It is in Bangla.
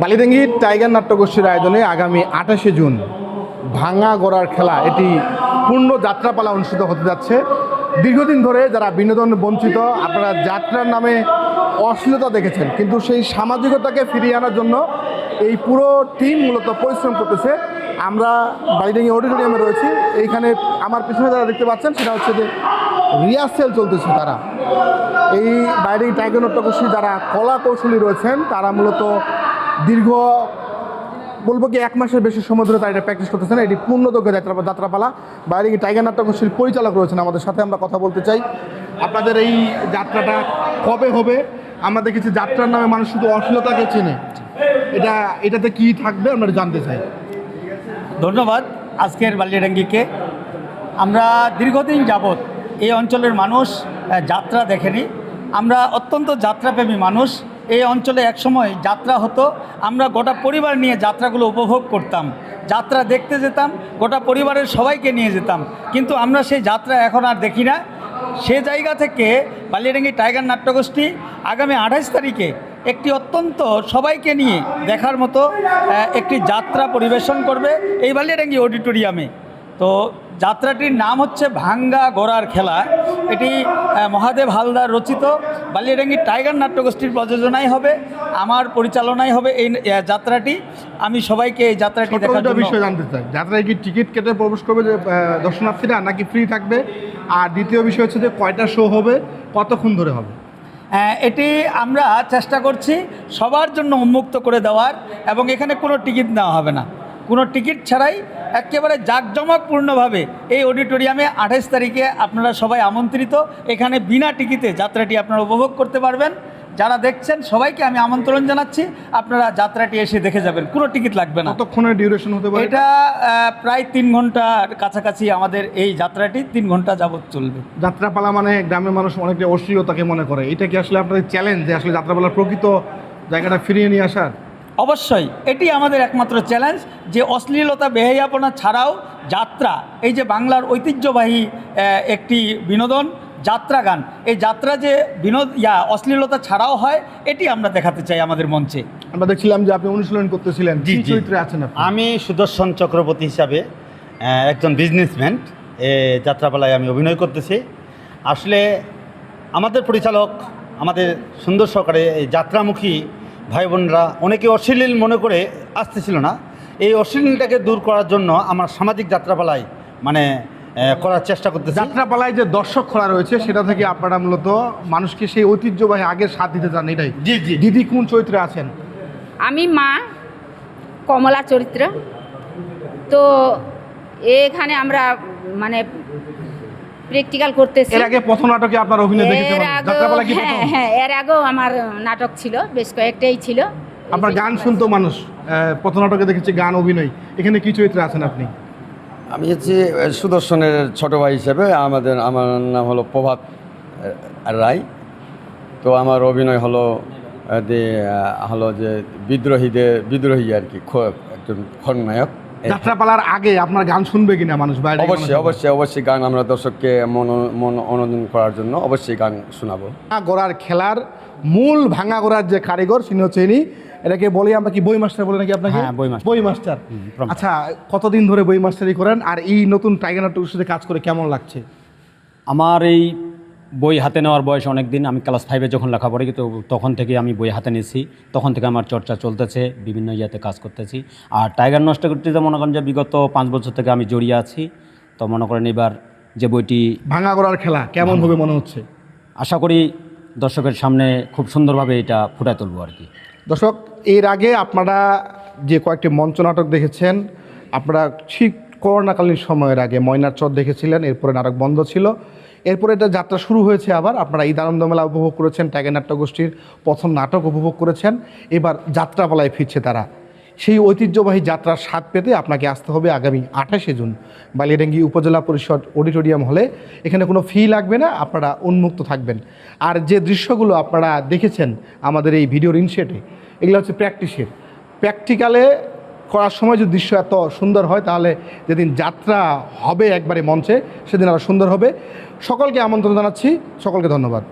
বালিডাঙ্গি টাইগার নাট্যগোষ্ঠীর আয়োজনে আগামী আঠাশে জুন ভাঙা গড়ার খেলা, এটি পূর্ণ যাত্রাপালা অনুষ্ঠিত হতে যাচ্ছে। দীর্ঘদিন ধরে যারা বিনোদন বঞ্চিত, আপনারা যাত্রার নামে অশ্লীলতা দেখেছেন, কিন্তু সেই সামাজিকতাকে ফিরিয়ে আনার জন্য এই পুরো টিম মূলত পরিশ্রম করতেছে। আমরা বালিডাঙ্গি অডিটোরিয়ামে রয়েছি, এইখানে আমার পিছনে যারা দেখতে পাচ্ছেন, সেটা হচ্ছে যে রিহার্সেল চলতেছে তারা। এই বাইরে টাইগার নট্যকোষী যারা কলা কৌশলী রয়েছেন, তারা মূলত দীর্ঘ, বলব কি এক মাসের বেশি সময় ধরে তারা এটা প্র্যাকটিস করতেছেন এটি পূর্ণদৈর্ঘ্য যাত্রা যাত্রাপালা। বাইরে টাইগার নাট্যকোষীর পরিচালক রয়েছেন আমাদের সাথে আমরা কথা বলতে চাই। আপনাদের এই যাত্রাটা কবে হবে? আমরা দেখেছি যাত্রার নামে মানুষ শুধু অশ্লীলতাকে চেনে। এটা, এটাতে কি থাকবে আমরা জানতে চাই। ধন্যবাদ আজকের বালিয়াডাঙ্গিকে আমরা দীর্ঘদিন যাবৎ এই অঞ্চলের মানুষ যাত্রা দেখেনি। আমরা অত্যন্ত যাত্রাপ্রেমী মানুষ। এই অঞ্চলে একসময় যাত্রা হতো। আমরা গোটা পরিবার নিয়ে যাত্রাগুলো উপভোগ করতাম। যাত্রা দেখতে যেতাম, গোটা পরিবারের সবাইকে নিয়ে যেতাম। কিন্তু আমরা সেই যাত্রা এখন আর দেখি না। সে জায়গা থেকে বালিয়াডাঙ্গি টাইগার নাট্যগোষ্ঠী আগামী আঠাশ তারিখে একটি অত্যন্ত সবাইকে নিয়ে দেখার মতো একটি যাত্রা পরিবেশন করবে এই বালিয়াডাঙ্গি অডিটোরিয়ামে। তো যাত্রাটির নাম হচ্ছে ভাঙ্গা গোড়ার খেলা। এটি মহাদেব হালদার রচিত। বালিয়াডাঙ্গি টাইগার নাট্যগোষ্ঠীর প্রযোজনাই হবে আমার পরিচালনায় হবে এই যাত্রাটি। আমি সবাইকে এই যাত্রাটি দেখার জন্য বিষয় জানতে চাই। যাত্রায় কি টিকিট কেটে প্রবেশ করবে যে দর্শনার্থীরা নাকি ফ্রি থাকবে? আর দ্বিতীয় বিষয় হচ্ছে যে কয়টা শো হবে? কতক্ষণ ধরে হবে? হ্যাঁ, এটি আমরা চেষ্টা করছি সবার জন্য উন্মুক্ত করে দেওয়ার এবং এখানে কোনো টিকিট নেওয়া হবে না। কোনো টিকিট ছাড়াই একেবারে জাঁকজমকপূর্ণভাবে এই অডিটোরিয়ামে আঠাশ তারিখে আপনারা সবাই আমন্ত্রিত। এখানে বিনা টিকিটে যাত্রাটি আপনারা উপভোগ করতে পারবেন। যারা দেখছেন সবাইকে আমি আমন্ত্রণ জানাচ্ছি। আপনারা যাত্রাটি এসে দেখে যাবেন। কোনো টিকিট লাগবে না। কতক্ষণের ডিউরেশন হতে পারে? এটা প্রায় তিন ঘণ্টার কাছাকাছি আমাদের এই যাত্রাটি। তিন ঘণ্টা যাবৎ চলবে। যাত্রাপালা মানে গ্রামের মানুষ অনেকটা অশ্লীলতাকে মনে করে। এটা কি আসলে আপনাদের চ্যালেঞ্জ যে আসলে যাত্রাপালার প্রকৃত জায়গাটা ফিরিয়ে নিয়ে আসার? অবশ্যই এটি আমাদের একমাত্র চ্যালেঞ্জ যে অশ্লীলতা বেহাইয়াপনা ছাড়াও যাত্রা এই যে বাংলার ঐতিহ্যবাহী একটি বিনোদন যাত্রা গান এই যাত্রা যে বিনোদ ইয়া অশ্লীলতা ছাড়াও হয় এটি আমরা দেখাতে চাই আমাদের মঞ্চে। আমরা দেখছিলাম যে আপনি অনুশীলন করতেছিলেন জি, চরিত্রে আছেন আপনি? আমি সুদর্শন চক্রবর্তী হিসাবে একজন বিজনেসম্যান এ যাত্রাপালায় আমি অভিনয় করতেছি। আসলে আমাদের পরিচালক আমাদের সুন্দর সহকারে এই যাত্রামুখী ভাই বোনরা অনেকে অশ্লীল মনে করে আসতেছিল না। এই অশ্লীলটাকে দূর করার জন্য আমার সামাজিক যাত্রাপালায় মানে করার চেষ্টা করতেছি। যাত্রাপালায় যে দর্শক খোলা রয়েছে সেটা থেকে আপনারা মূলত মানুষকে সেই ঐতিহ্যবাহী আগের স্বাদ দিতে চান এটাই। জি জি। দিদি কোন চরিত্রে আছেন? আমি মা কমলা চরিত্র। তো এখানে আমরা মানে প্র্যাকটিক্যাল করতেছি। এর আগে প্রথম নাটকে আপনার অভিনয় আগেও যাত্রাপালা কি হ্যাঁ প্রথম? হ্যাঁ এর আগেও আমার নাটক ছিল বেশ কয়েকটাই ছিল। আপনার গান শুনতো মানুষ প্রথম নাটকে দেখেছি গান অভিনয়। এখানে কি চরিত্রে আছেন আপনি? আমি হচ্ছে সুদর্শনের ছোট ভাই হিসেবে আমাদের আমার নাম হলো প্রভাত রায়। তো আমার অভিনয় হলো যে হলো যে বিদ্রোহীদের বিদ্রোহী আর কি খ- একজন খলনায়ক। যাত্রাপালার আগে আপনার গান শুনবে কিনা মানুষ বাইরে অবশ্যই অবশ্যই অবশ্যই গান আমরা দর্শককে মন মন অনুদান করার জন্য অবশ্যই গান শোনাবো। গোড়ার খেলার মূল ভাঙা গোড়ার যে কারিগর তিনি হচ্ছে ইনি। এটাকে বলি আমরা কি বই মাস্টার বলে নাকি আপনাকে? হ্যাঁ, বই মাস্টার। বই মাস্টার আচ্ছা কতদিন ধরে বই মাস্টারি করেন? আর এই নতুন টাইগার নাটকের সাথে কাজ করে কেমন লাগছে? আমার এই বই হাতে নেওয়ার বয়স অনেক দিন আমি ক্লাস ফাইভে যখন লেখাপড়ি তো তখন থেকে আমি বই হাতে নিয়েছি। তখন থেকে আমার চর্চা চলতেছে বিভিন্ন ইয়াতে কাজ করতেছি। আর টাইগার নষ্ট করতে মনে করেন যে বিগত পাঁচ বছর থেকে আমি জড়িয়ে আছি। তো মনে করেন এবার যে বইটি ভাঙা গোড়ার খেলা কেমন হবে মনে হচ্ছে? আশা করি দর্শকের সামনে খুব সুন্দরভাবে এটা ফুটায় তুলবো আর কি। দর্শক এর আগে আপনারা যে কয়েকটি মঞ্চ নাটক দেখেছেন আপনারা ঠিক করোনাকালীন সময়ের আগে ময়নার চর দেখেছিলেন, এরপরে নাটক বন্ধ ছিল। এরপরে এটা যাত্রা শুরু হয়েছে আবার। আপনারা ঈদ আনন্দ মেলা উপভোগ করেছেন টাইগার নাট্য গোষ্ঠীর প্রথম নাটক উপভোগ করেছেন। এবার যাত্রাপালায় ফিরছে তারা। সেই ঐতিহ্যবাহী যাত্রার স্বাদ পেতে আপনাকে আসতে হবে আগামী আঠাশে জুন বালিয়াডাঙ্গি উপজেলা পরিষদ অডিটোরিয়াম হলে। এখানে কোনো ফি লাগবে না, আপনারা উন্মুক্ত থাকবেন। আর যে দৃশ্যগুলো আপনারা দেখেছেন আমাদের এই ভিডিওর ইনসেটে, এগুলো হচ্ছে প্র্যাকটিসের প্র্যাকটিক্যালে করার সময় যদি দৃশ্য এত সুন্দর হয়, তাহলে যেদিন যাত্রা হবে একবারে মঞ্চে, সেদিন আরও সুন্দর হবে। সকলকে আমন্ত্রণ জানাচ্ছি। সকলকে ধন্যবাদ।